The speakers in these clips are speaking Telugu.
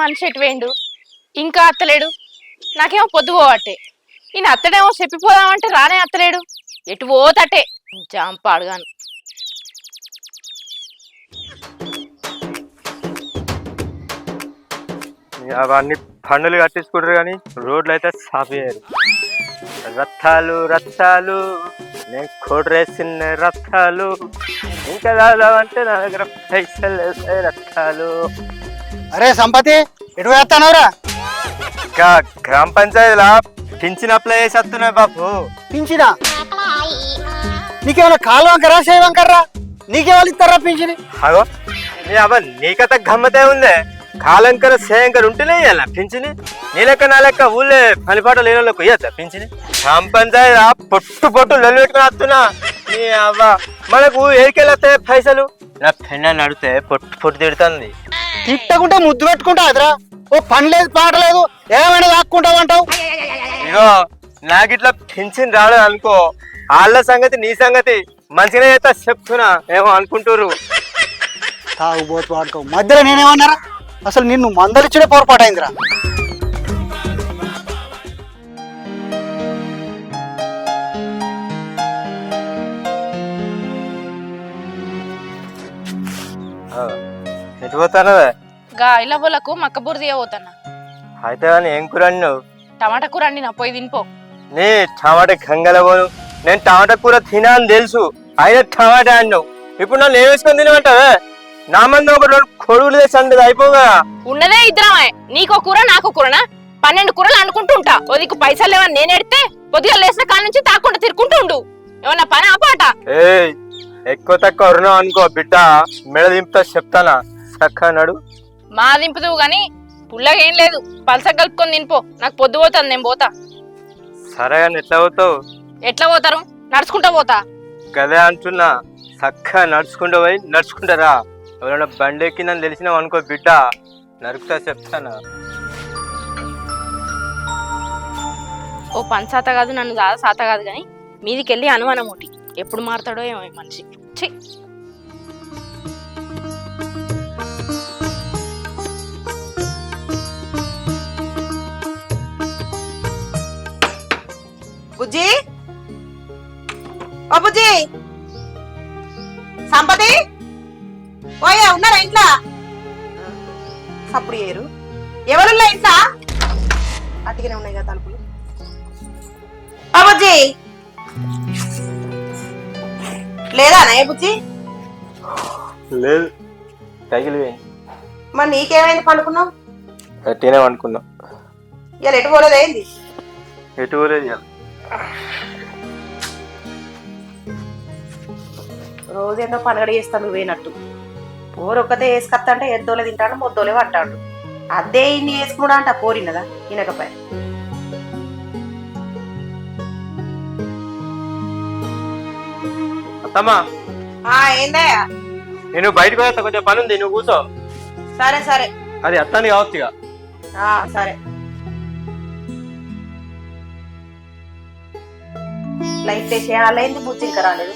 మనిషి ఎటు వేయండు ఇంకా అత్తలేడు? నాకేమో పొద్దు పోవట్టే. ఈయన అత్తడేమో చెప్పిపోదామంటే రానే అత్తలేడు. ఎటు పోతటే? జాంపాడుగాను అవన్నీ పన్నులు కట్టించుకుంటారు కానీ రోడ్లు అయితే సాఫ్ రథాలు రథాలు నేను కోడరేసిన రథాలు. ఇంకా అంటే నా దగ్గర పైసలు రథాలు? అరే సంపతి ఎటు వేస్తానవరా ఇంకా గ్రామ పంచాయతీలా పింఛన్ అప్లై చేసి వస్తున్నాయి బాబు పింఛనా? నీకేమైనా కాలు వంకరా చేయి వంకర్రా? నీకేవాళ్ళు ఇస్తారా పింఛని? అగో నీ అవ్వ నీకత గమ్మతే ఉందే. కాలంకర సేయంకర ఉంటేనే ఇయ్యాల పింఛని? నీ లెక్క నా లెక్క ఊళ్ళే పనిపాట లేని వాళ్ళకి ఇయ్యద్దా పింఛని? గ్రామ పంచాయతీ ఆ పొట్టు పొట్టు లొల్లి పెట్టుకుని వస్తున్నా. నీ అవ్వ మనకు ఏరికెళ్ళొస్తాయి పైసలు? నా పెన్న నడితే పొట్టు పొట్టు తిడుతుంది. తిట్టకుంటే ముద్దు పెట్టుకుంటా అదిరా ఓ పని లేదు పాట లేదు ఏమైనా దాక్కుంటావు అంటావు? ఇగో ఇట్లా పెన్షన్ రాలేదు అనుకో వాళ్ళ సంగతి నీ సంగతి మంచిగా చేస్తా చెప్తున్నా ఏమో అనుకుంటుర్రు తాగుబోతు వాడుకో మధ్యలో నేనేమన్నారా అసలు నిన్ను మందలిచ్చుడే పొరపాటు ఎటు పోతానవే? గా ఇలా బోలకు మక్క బూర తీయబోతున్నా అయితే కానీ ఏం కూర నువ్వు టమాటా కూర అండి నా పోయి తినిపో. నీ టమాటా గంగల పోను. నేను టమాటా కూర తినా అని తెలుసు. అయినా టమాటా అన్నావు. ఇప్పుడు నన్ను ఏం వేసుకొని తినమంటావే? నా మంది ఒక రెండు కొడుకులు తెచ్చి అంటే అయిపోగా ఉన్నదే ఇద్దరమే. నీకో కూర నాకో కూరనా? పన్నెండు కూరలు అనుకుంటూ ఉంటా. నీకు పైసలు లేవని నేను ఎడితే పొద్దుగా లేచిన కాడ నుంచి తాకుండా తిరుకుంటూ ఉండు. ఏమన్నా పని ఆపాట? ఏ ఎక్కువ తక్కువ రుణం అనుకో బిడ్డ. మెడ దింపుతా చెప్తానా? చక్క నడు మా దింపుదువు గాని పుల్లగా ఏం లేదు. పలస కలుపుకొని తినిపో. నాకు పొద్దు పోతుంది నేను పోతా. సరే కానీ ఎట్లా అవుతావు ఎట్లా పోతారు? నడుచుకుంటా పోతా. గదే అంటున్నా. చక్క నడుచుకుంటూ పోయి నడుచుకుంటారా ఎవరైనా బండి ఎక్కిందని తెలిసినావు అనుకో బిడ్డ. నరుకుతా చెప్తానా ఓ పని సాత కాదు నన్ను దాదా సాత కాదు కానీ మీదికి వెళ్ళి అనుమానం ఒకటి. ఎప్పుడు మారుతాడో ఏమో ఈ మనిషి. ఛీ! బుజ్జి ఓ బుజ్జి సంపతి? ఓయే ఉన్నారా ఇంట్లో? సప్పుడు చేయరు ఎవరున్నా ఇంట్లో? అటుగానే ఉన్నాయి కదా తలుపులు. ఓ బుజ్జి లేదా ఏ బుజ్జి? లేదు. పోయింది మరి నీకేమైంది పండుకున్నావు? గట్టినే అనుకున్నా ఇలా ఎటు పోలేదు ఏంది? ఎటు పోలేదు ఇవాళ. రోజు ఏందో పనగడ చేస్తాను పోయినట్టు. పోరు ఒక్కతే వేసుకత్తా అంటే ఎద్దోలే తింటాడు మొద్దోలే పట్టాడు అదే ఇన్ని వేసుకున్నాడు అంట పోరినదా ఇనకపై అత్తమ్మా. ఆ ఏందయ్యా? నేను బయటకు పోతా కొంచెం పని ఉంది నువ్వు కూర్చో. సరే సరే. అది అత్తాని కావచ్చు ఇక. ఆ సరే. లైట్ చేయాలైంది బుజ్జి ఇంకా రాలేదు.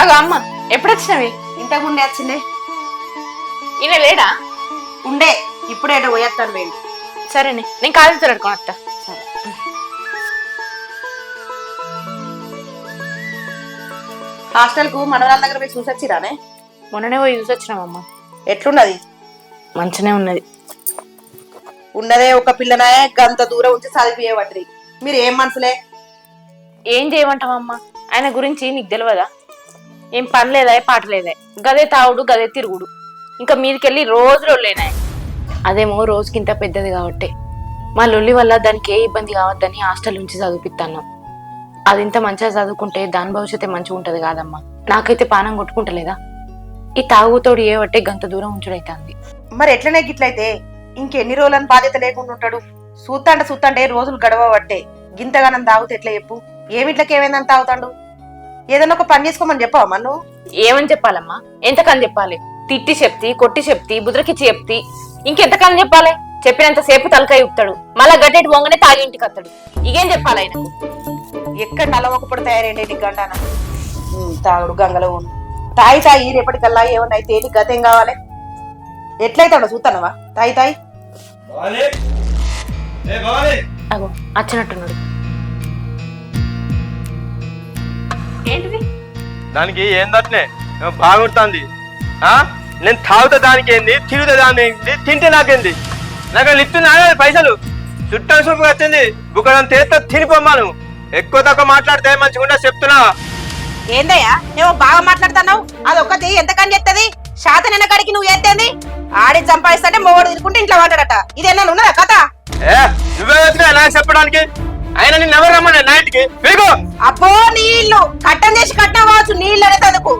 అగో అమ్మ ఎప్పుడు వచ్చినవి ఇంతకు ముందే వచ్చిందే. ఈయన లేడా? ఉండే ఇప్పుడే పోయేస్తాను వేడి. సరేనే నేను కాదు తిరడుకోని వస్తా సరే హాస్టల్కు మనవరాల దగ్గర పోయి చూసొచ్చిరానే? మొన్ననే పోయి చూసి వచ్చినామమ్మ ఎట్లున్నది? మంచినే ఉన్నది. ఉన్నదే ఒక పిల్లనాయే గంత దూరం ఉంచి చదివిపోయేవాటి మీరు ఏం మనసులే? ఏం చేయమంటావమ్మా? ఆయన గురించి నీకు తెలియదా ఏం పని లేదా పాట లేదా? గదే తావుడు గదే తిరుగుడు. ఇంకా మీదకెళ్ళి రోజు లొల్లేనాయి అదేమో రోజుకింత పెద్దది కాబట్టి. మా లొల్లి వల్ల దానికి ఏ ఇబ్బంది కావద్దని హాస్టల్ నుంచి చదివిపిస్తాను అది ఇంత మంచిగా చదువుకుంటే దాని భవిష్యత్తే మంచిగా ఉంటది కాదమ్మా. నాకైతే పానం కొట్టుకుంటలేదా? ఈ తాగుతోడు ఏ బట్టే గంత దూరం ఉంచుడైతుంది. మరి ఎట్లనే గిట్లయితే? ఇంకెన్ని రోజులని బాధ్యత లేకుండా ఉంటాడు? సూత్తంటే సూత్తంటే రోజులు గడవబట్టే. గింతగానం తాగుతే ఎట్లా చెప్పు? ఏమిట్లకి ఏమైందని తాగుతాడు? ఏదైనా ఒక పని చేసుకోమని చెప్పావా నువ్వు? ఏమని చెప్పాలమ్మా? ఎంతకని చెప్పాలి? తిట్టి చెప్తి కొట్టి చెప్తి బుద్రకిచ్చి చెప్తి. ఇంకెంతకని చెప్పాలి? చెప్పినంత సేపు తలకాయ ఊపుతాడు. మళ్ళా గడ్డెటి పొంగనే తాగి ఇంటికి వస్తాడు. ఇకేం చెప్పాలి ఆయన ఎక్కడ నలవకపోతే తయారైండే నీకు గంటాన తాగుడు గంగలో ఉండు. తాగి తాగి రేపటికల్లా ఏమన్నా అయితే గతేం కావాలి? ఎట్లయితాడో చూస్తానవా తాయి తాయి. అగో వచ్చినట్టున్నాడు ఏంటిది? దానికి ఏందట్నే ఏమో బాగుంటుంది. ఆ? నేను తాగుతా దానికి ఏంది తిరుగుతా దాని ఏంది తింటే నాకేంది? నాకు ఇస్తున్నా పైసలు? చుట్టాలు సూపు వచ్చింది బుక్కడం తీస్తా తినిపోమ్మాను ఎక్కువ తక్కువ మాట్లాడితే మంచిగా చెప్తున్నా. ఏందయ్యా? ఏమో బాగా మాట్లాడుతున్నావు? అదొక్కటి. ఎంత కని చెప్తుంది? శాత నిన్న కాడికి నువ్వు ఎత్తేంది? ఆడి సంపాదిస్తుంటే మొగడు తినుకుంటే ఇంట్లో వాడాడట ఇదేనా ఉన్నదా కథ? ఏ నువ్వే వచ్చినా నాకు చెప్పడానికి? ఆయన నిన్ను ఎవరు రమ్మన్నా నా ఇంటికి? మీకు అబ్బో నీళ్ళు కట్టం చేసి కట్టినా కావచ్చు నీళ్ళు అనేది అందుకు.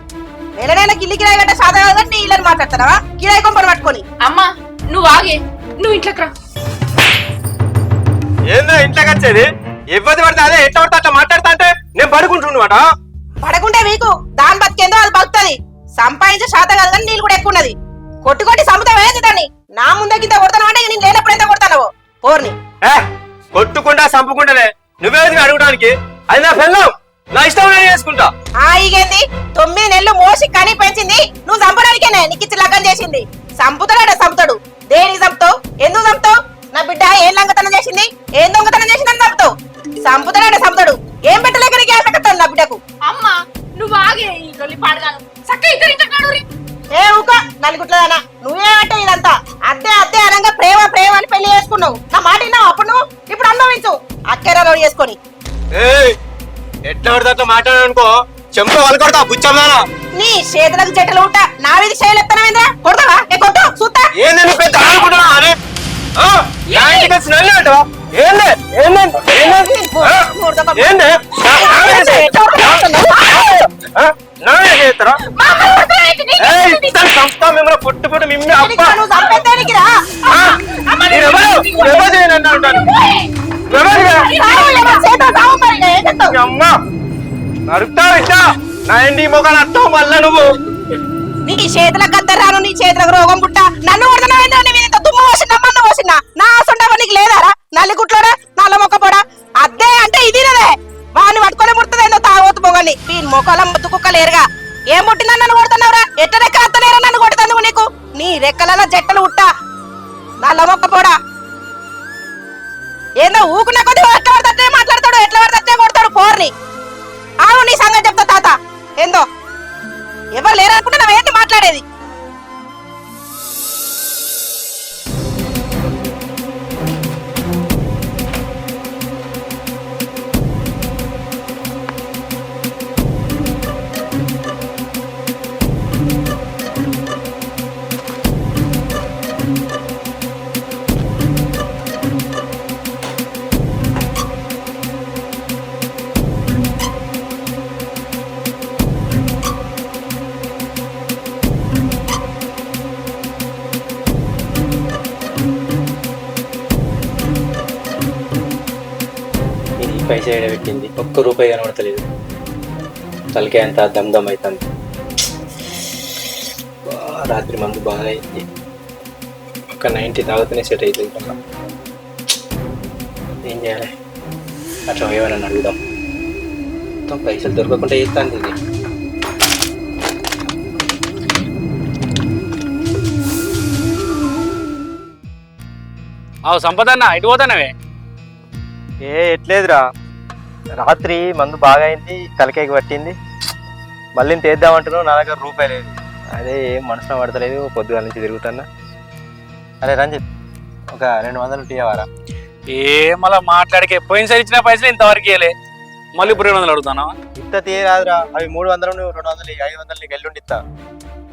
నెల నెల కిల్లి కిరాయి గట్ట సాదా కాదు కానీ నీళ్ళని మాట్లాడతావా కిరాయి కొంపలు పట్టుకొని. అమ్మా నువ్వు ఆగే. నువ్వు ఇంట్లోకి రా. ఏందో ఇంట్లోకి వచ్చేది? ఇబ్బంది పడితే అదే ఎట్లా పడితే అట్లా మాట్లాడతా అంటే నేను పడుకుంటున్నమాట పడకుంటే మీకు దాని బతికేందో అది బతుకుతుంది. సంపాదించే శాతం కాదు కానీ నీళ్ళు కూడా ఎక్కువ ఉన్నది. కొట్టి కొట్టి సముద్రం వేయదు దాన్ని. నా ముందే కింద కొడతాను అంటే నేను లేనప్పుడు ఎంత కొడతాను పోర్ని. ఏ కొట్టుకుంటా చంపుకుంటానే నువ్వే ఎందుకు అడగడానికి అది నా పిల్లం నా ఇష్టం నేను చేసుకుంటా. ఆ ఈగేంది తొమ్మిది నెలలు మోసి కని పెంచింది. నువ్వు చంపడానికేనే నీకు ఇచ్చి లగ్గం చేసింది. చంపుతాడా చంపుతాడు దేనికి చంపుతావు ఎందుకు చంపుతావు నా బిడ్డ ఏం లంగతనం చేసింది? ఏం దొంగతనం చేసిందని చంపుతావు చంపుతాడా నలుగుట్లదానా? నువ్వేమంటే ఇదంతా? అద్దే అద్దే అనగా ప్రేమ ప్రేమ అని పెళ్ళి చేసుకున్నావు. నా మాట విన్నావు అప్పుడు నువ్వు? ఇప్పుడు అనుభవించు. అక్కేరాలో చేసుకొని. ఏయ్! ఎట్లా పడితే అట్లా మాట్లాడానుకో చెంప వలకొడతా బుచ్చమ్మానా? నీ చేతులకు చెట్టులు ఉంటా నా వీధి చేయలు ఎత్తనమేంద్రా కొడతావా? ఏ కొట్టు చూస్తా ఏంది నువ్వు పెద్ద అనుకుంటున్నా అని చంపుతా మిమ్మల్ని పొట్టు పొట్టు మిమ్మల్ని అమ్మ నరుకుతావు ఇట్టా నా ఇంటి మొఖాలు అట్టవు మళ్ళా నువ్వు. నీ చేతులకు అద్దరాను నీ చేతులకు రోగం పుట్ట. నన్ను కొడుతున్నావు తుమ్ము పోసిన మన్ను పోసిన? నా ఆసుండవ నీకు లేదారా నల్లిగుట్లోడా నల్ల మొక్క పోడా? అద్దే అంటే ఇది నదే వాడిని పట్టుకొని ముడుతుందేందో తాగోతు పొగని వీని మొక్కల ముద్దు కుక్కలేరుగా. ఏం పుట్టినా నన్ను కొడుతున్నావురా? ఎట్ట రెక్క అత్తలేరా నన్ను కొడుతందుకు నీకు? నీ రెక్కలలో జట్టలు ఉట్టా. నల్ల మొక్క పోడా? ఏందో ఊకున్న కొద్ది ఎట్లా పడితే మాట్లాడతాడు ఎట్లా పడితే కొడతాడు పోర్ని. అవును నీ సంగతి చెప్తా తాత. ఏందో? ఎవరు లేరనుకుంటే నా ఏంటి మాట్లాడేది? పెట్టింది. ఒక్క రూపాయి కనబడతలేదు. తలకే అంత దమ్ దమ్ అవుతుంది బా, రాత్రి మందు బాగా అయింది. ఒక నైంటీ తాగుతూనే సెట్ అవుతుంది మళ్ళా ఏం చేయాలి? అట్లా ఏమైనా అడుగుదాం. మొత్తం పైసలు దొరకకుండా చేస్తాను ఇది. అవు సంపదన్న ఇటు పోతానవే? ఏ ఎట్లేదురా. రాత్రి మందు బాగా అయింది తలకాయకి పట్టింది. మళ్ళీ తీద్దామంటున్నావు నా దగ్గర రూపాయి లేదు. అదే ఏం మనసులో పడతలేదు పొద్దుగాల నుంచి తిరుగుతున్నా. అరే రంజిత్ ఒక రెండు వందలు తీయవారా? ఏ మళ్ళా మాట్లాడికే. పోయినసారి ఇచ్చిన పైసలు ఇంతవరకు ఇవ్వలే మళ్ళీ ఇప్పుడు రెండు వందలు అడుగుతాను ఇంత తీయరాదురా. అవి మూడు వందలు నువ్వు రెండు వందలు ఐదు వందలు నీకు ఎల్లుండి ఇస్తా.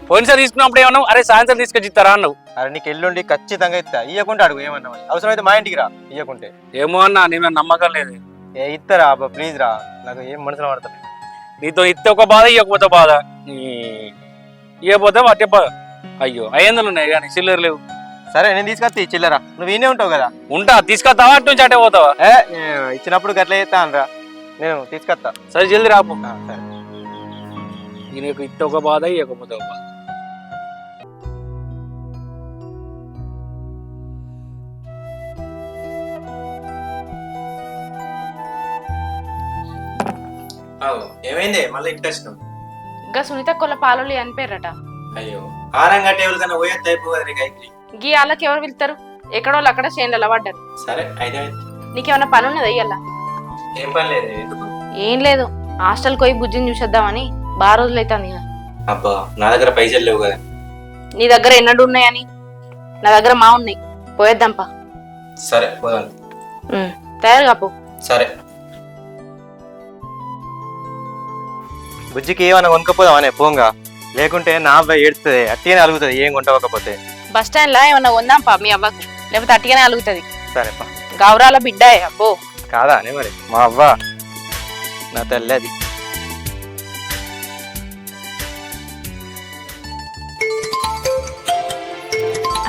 పోయినసారి తీసుకున్నప్పుడు ఏమన్నావు? అరే సాయంత్రం తీసుకొచ్చి ఇస్తారా అన్నావు. అరే నీకు ఎల్లుండి ఖచ్చితంగా ఇస్తా. ఇయ్యకుంటే అడుగు ఏమన్నా మరి. అవసరమైతే మా ఇంటికి రా ఇయ్యకుంటే. ఏమో అన్న నీ మీద నమ్మకం లేదు. ఏ ఇస్తారా అబ్బా ప్లీజ్ రా. నాకు ఏం మనసులో పడతలేదు నీతో ఇస్తే ఒక బాధ ఇవ్వకపోతే బాధ. ఇవ్వకపోతే వాటి బాధ అయ్యో ఐదు ఉన్నాయి? కానీ చిల్లర లేవు. సరే నేను తీసుకొస్తా ఈ చిల్లరా. నువ్వు ఈయనే ఉంటావు కదా? ఉంటా తీసుకొస్తావా అటు నుంచి అటే పోతావా? ఏ ఇచ్చినప్పుడు గట్ల చేస్తా అనరా. నేను తీసుకొస్తా. సరే జల్ది రాపు సరే. నీకు ఇస్తే ఒక బాధ ఇవ్వకపోతే ఒక బాధ. ఏమైంది మళ్ళీ ఇంటికి వచ్చినావు ఇంకా సునీత కొల్ల పాలు అనిపోయారట అయ్యో ఆనంగా టేబుల్ కన్నా నీ గాయత్రి గీ వాళ్ళకి ఎవరు వెళ్తారు ఎక్కడోళ్ళు అక్కడ చేనులలో పడ్డారు. సరే అయితే నీకేమైనా పని ఉన్నదా ఇయ్యాల? ఏం పని లేదు ఎందుకు? ఏం లేదు హాస్టల్కి పోయి బుజ్జిని చూసేద్దామని బాగా రోజులు అవుతుంది. అబ్బా నా దగ్గర పైసలు లేవు కదా. నీ దగ్గర ఎన్నడు ఉన్నాయని? నా దగ్గర మా ఉన్నాయి. పోయేద్దాంపా సరే పోదాం. తయారు కాపు సరే. బుజ్జికి ఏమన్నా కొనుక్కపోదాం అనే పోంగా లేకుంటే నా అబ్బాయి ఏడుతుంది అట్టిగానే అలుగుతుంది ఏం కొంటవకపోతే. బస్ స్టాండ్ లా ఏమన్నా ఉందాంపా మీ అవ్వకు. లేకపోతే అట్టిగానే అలుగుతుంది. సరేపా. గౌరాల బిడ్డాయే అబ్బో. కాదా అని మరి మా అవ్వ. నా తల్లి అది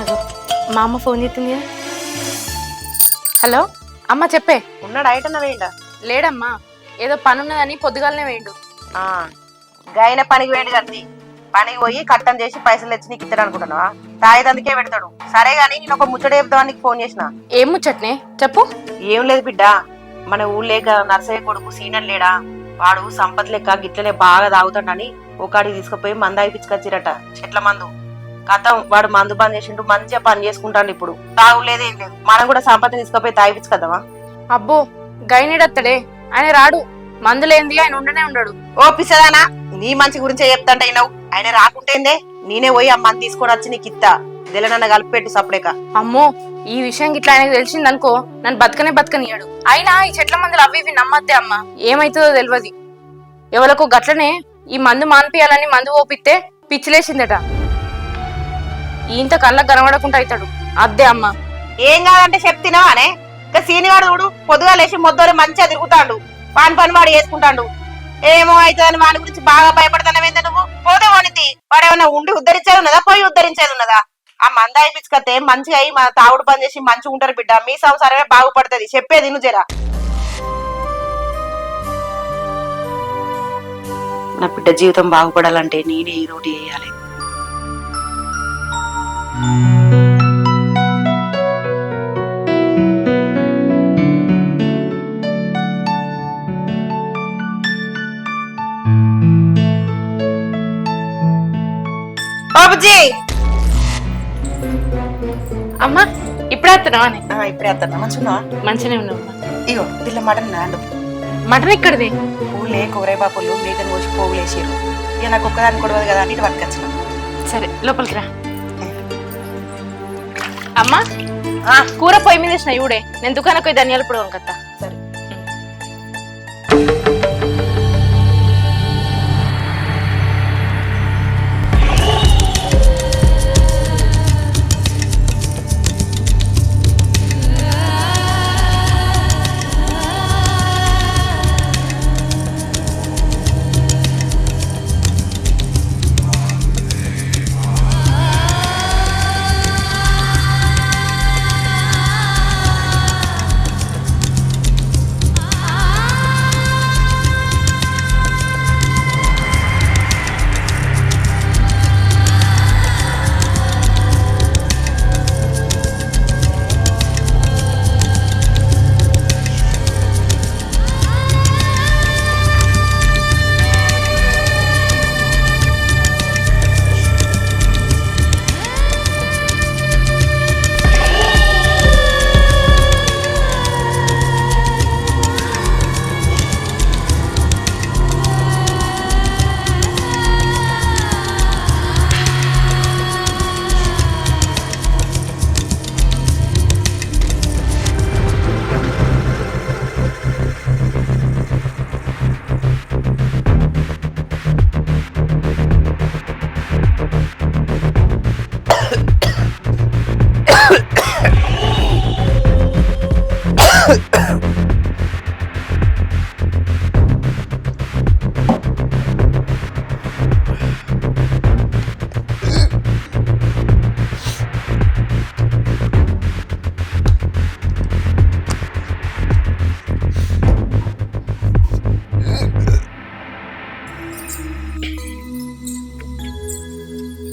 అగో మా అమ్మ ఫోన్ చేస్తుంది కదా. హలో అమ్మ చెప్పే. ఉన్నాడు? ఐటన్న వేయండా? లేడమ్మా ఏదో పని ఉన్నదని పొద్దుగాలనే వేయండు. ఆ, గైన పనికి వేయండి కంది పనికి పోయి కట్టం చేసి పైసలు తెచ్చి నీకు ఇస్తాడు అనుకుంటున్నావా? తాగేదందుకే పెడతాడు. సరే గానీ నేను ఒక ముచ్చట చెప్దామని నీకు ఫోన్ చేసిన. ఏం ముచ్చట్నే? చెప్పు. ఏం లేదు బిడ్డ. మన ఊళ్ళేక నర్సయ్య కొడుకు సీనర్ లేడా? వాడు సంపత్ లెక్క గిట్లనే బాగా తాగుతాడని ఒకడికి తీసుకుపోయి మందు అయిపించుకొచ్చిరట. చెట్ల మందు. కథం వాడు మందు బంద్ చేసిండు మంచిగా పని చేసుకుంటాడు ఇప్పుడు. తాగులేదు ఏం లేదు. మనం కూడా సంపత్ తీసుకుపోయి తాగిపించుకద్దామా అబ్బో గైనిడత్తడే. ఆయన రాడు. మందులేంది ఆయన ఉండనే ఉండడు. ఓ పిసదానా నీ మంచి గురించే చెప్తాంట అయినావు. ఆయన రాకుంటేందే? నేనే పోయి ఆ మంది తీసుకొని వచ్చి నీకు ఇత్తా. దిలనన్న కలిపెట్టు సపడేక అమ్మో ఈ విషయం గిట్లా ఆయనకు తెలిసిందనుకో నన్ను బతకనే బతకనియాడు అయినా ఈ చెట్ల మందులు అవి ఇవి నమ్మద్దే అమ్మా. ఏమైతుందో తెలియదు ఎవరికో గట్లనే ఈ మందు మాన్పియాలని మందు ఓపిస్తే పిచ్చిలేసిందట. ఈంత కళ్ళకు కనబడకుండా అవుతాడు అద్దే అమ్మా. ఏం కాదంటే చెప్తున్నావా అనే? ఇంకా సీనివాడు చూడు పొద్దుగా లేచి మొద్దోలు మంచిగా తిరుగుతాడు. పాని పని వాడు చేసుకుంటాడు. ఏమో అవుతుందని వాడి గురించి బాగా భయపడతానవేందా నువ్వు? పోతే వానికి వాడేమన్నా ఉండి ఉద్ధరించేది ఉన్నదా? పోయి ఉద్ధరించేది ఉన్నదా? ఆ మంద అయిపించుకతే మంచిగా అయి మన తాగుడు పని చేసి మంచిగా ఉంటారు బిడ్డ. మీ సంసారమే బాగుపడుతుంది. చెప్పేది నువ్వు జరా. నా బిడ్డ జీవితం బాగుపడాలంటే నేనే ఈ రోటి వేయాలి. బాబుజీ అమ్మా ఇప్పుడే వస్తున్నావా అని? ఇప్పుడే వస్తాను మంచిగా మంచిగానే ఉన్నావు. ఇగో పిల్ల మటన్ నాండు మటన్ ఇక్కడిది పూలే కూరేపాపులు మేకను కోసి పోగులేసారు ఇక నాకు ఒక్కదాన్ని కొడవదు కదా అని ఇటు పట్టుకొచ్చిన. సరే లోపలికి రా. అమ్మా కూర పొయ్యి మీద వేసిన ఇవుడే నేను దుకాణకు పోయి ధనియాలు ఇప్పుడు వంకత్తా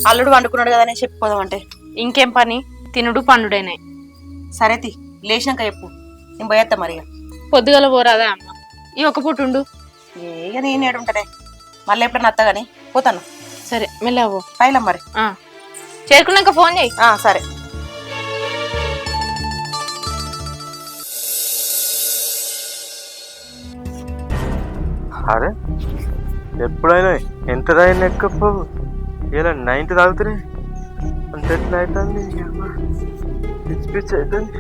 అల్లుడు వండుకున్నాడు కదా అని చెప్పిపోదాం అంటే. ఇంకేం పని? తినుడు పండుడేనే సరే తి లేచినాక చెప్పు. నేను పోయేస్తా మరి ఇక. పొద్దుగల పోరాదా అమ్మ? ఈ ఒక పూట ఉండు. ఏ ఇక నేను ఏడుంటానే మళ్ళీ ఎప్పుడైనా అత్త కానీ పోతాను. సరే మెల్లవో పైలం మరి. ఆ. చేరుకున్నాక ఫోన్ చేయి. ఆ, సరే. అరే ఎప్పుడైనా ఎంత తాగిన ఎక్కపోవు ఇలా నైన్త్ తాగుతున్నాయి అంత ఎట్లా అవుతుంది పిచ్చి పిచ్చి అవుతుంది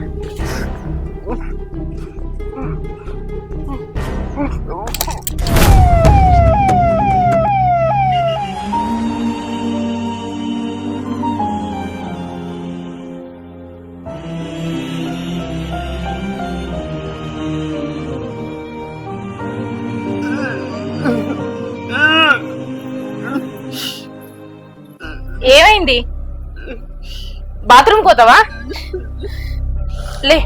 ఏమైంది? బాత్రూమ్ పోతావా? లే.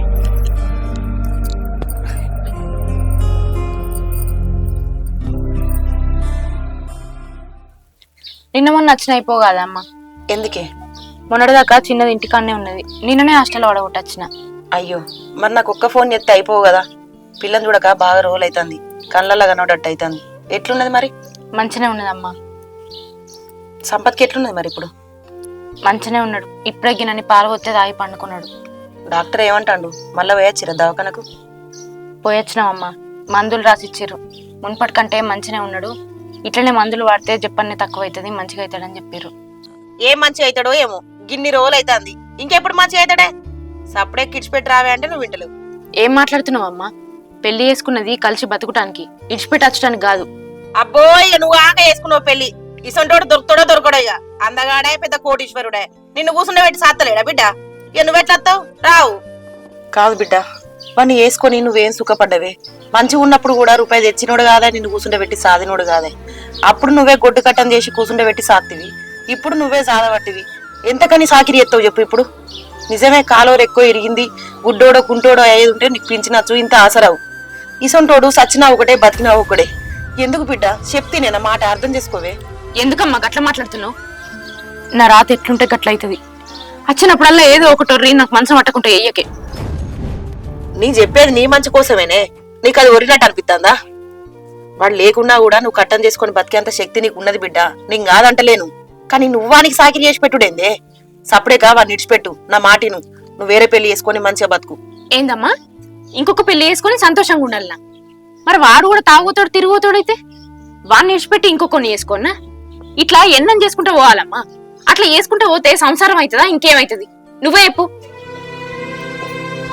నిన్న మొన్న వచ్చిన అయిపోగాదా అమ్మ ఎందుకే? మొన్నటిదాకా చిన్నది ఇంటికాడనే ఉన్నది. నిన్ననే హాస్టల్ పడగొట్టొచ్చిన అయ్యో మరి నాకు ఒక్క ఫోన్ చేస్తే అయిపోవు కదా. పిల్లని చూడక బాగా రోజులు అవుతుంది కళ్ళల్లో కనబడట్టు అవుతుంది ఎట్లున్నది మరి? మంచినే ఉన్నదమ్మా. సంపత్కి ఎట్లున్నది మరి ఇప్పుడు? మంచినే ఉన్నాడు. ఇప్పుడే గిన్నెని పాలు వస్తే తాగి పండుకున్నాడు. డాక్టర్ ఏమంటాడు? మళ్ళీ వేయచ్చిరా దవాఖానకు? పోయొచ్చినామమ్మా. మందులు రాసిచ్చిర్రు. మున్పటి కంటే మంచినే ఉన్నాడు. ఇట్లనే మందులు వాడితే చెప్పన్ని తక్కువ అవుతుంది మంచిగా అవుతాడని చెప్పారు ఏం మంచి అవుతాడో ఏమో. గిన్ని రోజులు అవుతుంది ఇంకెప్పుడు మంచి అవుతాడే సప్పుడే కిడ్స్ పెట్టి రావే అంటే నువ్వు వింటలేవు. ఏం మాట్లాడుతున్నావు అమ్మా పెళ్ళి చేసుకున్నది కలిసి బతుకుటానికి. ఇడిచిపెట్టి వచ్చడానికి కాదు. అబ్బో ఇక నువ్వు ఆక వేసుకున్నావు పెళ్ళి. ఇసంటోడు దొరుకుతాడో దొరకడో ఇక అందగాడే పెద్ద కోటీశ్వరుడే. నిన్ను కూర్చుండే పెట్టి సాత్తలేడా బిడ్డ? ఇక నువ్వెట్లత్తావు? రావు. కాదు బిడ్డ వాడిని వేసుకొని నువ్వేం సుఖపడ్డవే? మంచిగా ఉన్నప్పుడు కూడా రూపాయి తెచ్చినోడు కాదా నిన్ను కూర్చుండే పెట్టి సాదినోడు కాదే. అప్పుడు నువ్వే గొడ్డు కట్టం చేసి కూర్చుండే పెట్టి సాత్తివి. ఇప్పుడు నువ్వే సాదబట్టివి ఎంతకని సాకిరి ఎత్తావు చెప్పు ఇప్పుడు? నిజమే కాలోరు ఎక్కువ ఇరిగింది గుడ్డోడో కుంటోడో అయ్యేది ఉంటే నీకు పించినచ్చు ఇంత ఆసరావు. ఇసంటోడు సచ్చినా ఒకటే బతికినా ఒకడే ఎందుకు బిడ్డ? చెప్తే నేను మాట అర్థం చేసుకోవే. ఎందుకమ్మా గట్ల మాట్లాడుతున్నావు? నా రాత ఎట్లుంటే గట్ల అవుతుంది వచ్చినప్పుడల్లా ఏదో ఒకటి నాకు మనసు పట్టకుంటే ఎయ్యకే. నీ చెప్పేది నీ మంచి కోసమేనే. నీకు అది ఒరినట్టు అనిపిస్తుందా వాడు లేకున్నా కూడా నువ్వు కట్టం చేసుకొని బతికేంత శక్తి నీకు ఉన్నది బిడ్డ. నీకు కాదంటలేను. కానీ నువ్వానికి సాకిరి చేసి పెట్టుడేందే? సప్పుడేగా వాడిని ఇడిచిపెట్టు నా మాటిను నువ్వు వేరే పెళ్ళి చేసుకొని మంచిగా బతుకు. ఏందమ్మా? ఇంకొక పెళ్ళి చేసుకొని సంతోషంగా ఉండాలనా? మరి వాడు కూడా తాగుతాడు తిరుగుతాడైతే వాడిని విడిచిపెట్టి ఇంకొకరిని చేసుకోనా? ఇట్లా ఎన్నం చేసుకుంటే పోవాలమ్మా. అట్లా చేసుకుంటే పోతే సంసారం అవుతుందా? ఇంకేమైతుంది నువ్వే చెప్పు.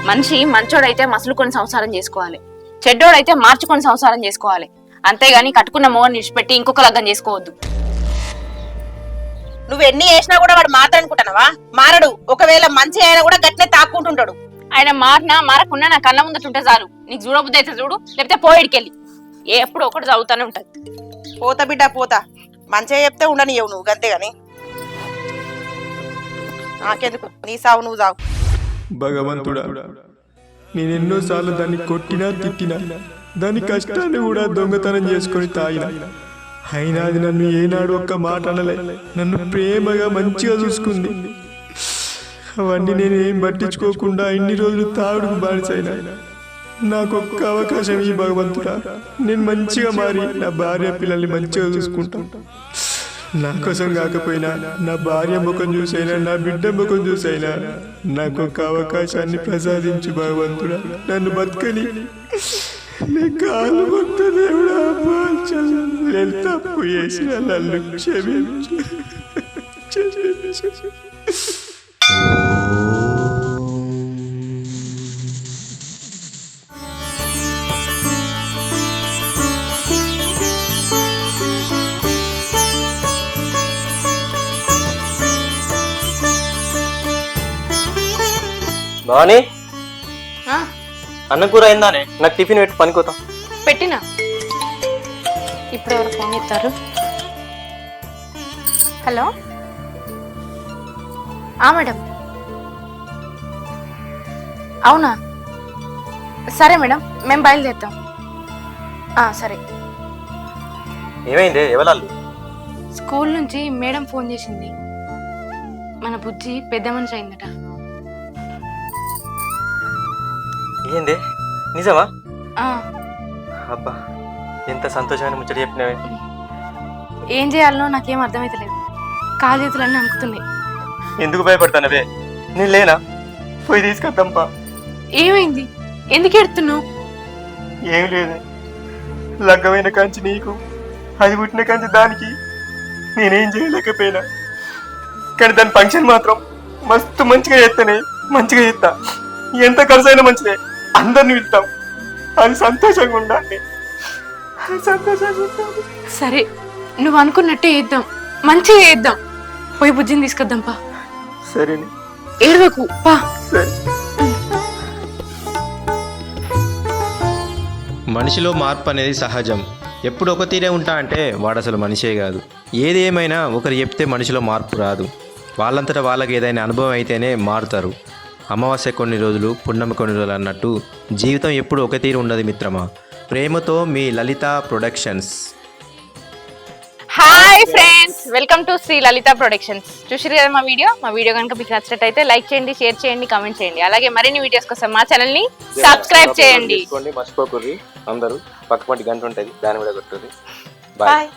మనిషి మంచోడైతే మసులుకొని సంసారం చేసుకోవాలి. చెడ్డోడైతే మార్చుకొని సంసారం చేసుకోవాలి. అంతేగాని కట్టుకున్న మోహన్ విడిచిపెట్టి ఇంకొక లగ్గం చేసుకోవద్దు. నువ్వు ఎన్ని చేసినా కూడా వాడు మాట్లాడుకుంటున్నావా మారడు. ఒకవేళ మంచి అయినా కూడా గట్టినే తాక్కుంటుంటాడు. ఆయన మారినా మారకుండా నా కళ్ళ ముందటుంటే చాలు. నీకు చూడబుద్ధి అయితే చూడు లేకపోతే పోయిడికెళ్ళి. ఏ ఎప్పుడు ఒకటి చదువుతానే ఉంటది. పోతా బిడ్డ పోతా. మంచిగా చెప్తే ఉండనియవు నువ్వు గంతే గాని నాకెందుకు? నీ సావు నువ్వు సావు. భగవంతుడా నేనెన్నోసార్లు దాన్ని కొట్టినా తిట్టినా దాని కష్టాన్ని కూడా దొంగతనం చేసుకొని తాగిన. అయినా అది నన్ను ఏనాడు ఒక్క మాట అనలే. నన్ను ప్రేమగా మంచిగా చూసుకుంది. అవన్నీ నేను ఏం పట్టించుకోకుండా ఇన్ని రోజులు తాగుడుకు బానిసైనా. నాకు ఒక్క అవకాశం ఈ భగవంతుడా. నేను మంచిగా మారి నా భార్య పిల్లల్ని మంచిగా చూసుకుంటాను నా కోసం కాకపోయినా నా భార్య ముఖం చూసైనా నా బిడ్డ ముఖం చూసైనా నాకు ఒక అవకాశాన్ని ప్రసాదించు భగవంతుడా. నన్ను బతకని. నీ కాలు భక్త దేవుడా నేను తప్పు చేసిన నన్ను క్షమించు. క్షమించు. భవాని ఆ, అన్నం కూర అయిందానే నాకు టిఫిన్ పెట్టి పనికోతాం పెట్టినా? ఇప్పుడు ఎవరు ఫోన్ ఇస్తారు హలో? ఆ మేడం. అవునా? సరే మేడం. మేము బయలుదేరుతాం. ఆ, సరే. ఏమైంది? ఎవరాళ్ళు? స్కూల్ నుంచి మేడం ఫోన్ చేసింది. మన బుజ్జి పెద్ద మనిషి అయిందట. ఏంది? నిజమా? ఆ, అబ్బా ఎంత సంతోషమైన ముచ్చట చెప్పినవే. ఏం చేయాలనో నాకేం అర్థమైతలేదు. కాలు చేతులన్నీ అనుకుతున్నాయి ఎందుకు భయపడతానవే? నేను లేనా? పోయి తీసుకొద్దాంపా ఏమైంది? ఎందుకు ఎడుతున్నావు ఏం లేదు. లగ్గమైన కంచి నీకు అది పుట్టిన కంచి దానికి నేనేం చేయలేకపోయినా. కానీ దాని ఫంక్షన్ మాత్రం మస్తు మంచిగా చేస్తానే మంచిగా చేస్తా ఎంత ఖర్చు అయినా మంచిదే. అందరిని పిలుస్తాం అది సంతోషంగా ఉండాలి. అది సంతోషంగా ఉండాలి. సరే నువ్వు అనుకున్నట్టే చేద్దాం. మంచిగా చేద్దాం. పోయి బుజ్జిని తీసుకొద్దాం పా. సరేనే. ఏడవకు పా. సరే. మనిషిలో మార్పు అనేది సహజం. ఎప్పుడు ఒక తీరే ఉంటా అంటే వాడు అసలు మనిషే కాదు. ఏది ఏమైనా ఒకరు చెప్తే మనిషిలో మార్పు రాదు. వాళ్ళంతటా వాళ్ళకి ఏదైనా అనుభవం అయితేనే మారుతారు. అమావాస్య కొన్ని రోజులు పున్నమి కొన్ని రోజులు అన్నట్టు జీవితం ఎప్పుడు ఒక తీరు ఉండదు మిత్రమా. ప్రేమతో మీ Lalitha productions. Hi friends welcome to Shri Lalitha productions చూసారు కదా మా వీడియో? మా వీడియో కనుక మీకు నచ్చినట్టయితే లైక్ చేయండి షేర్ చేయండి కామెంట్ చేయండి. అలాగే మరిన్ని వీడియోస్ కోసం మా ఛానల్ని సబ్స్క్రైబ్ చేయండి. మర్చిపోకూరి అందరూ పక్క పంటి గంట ఉంటుంది దాని కూడా కొట్టుర్రి బాయ్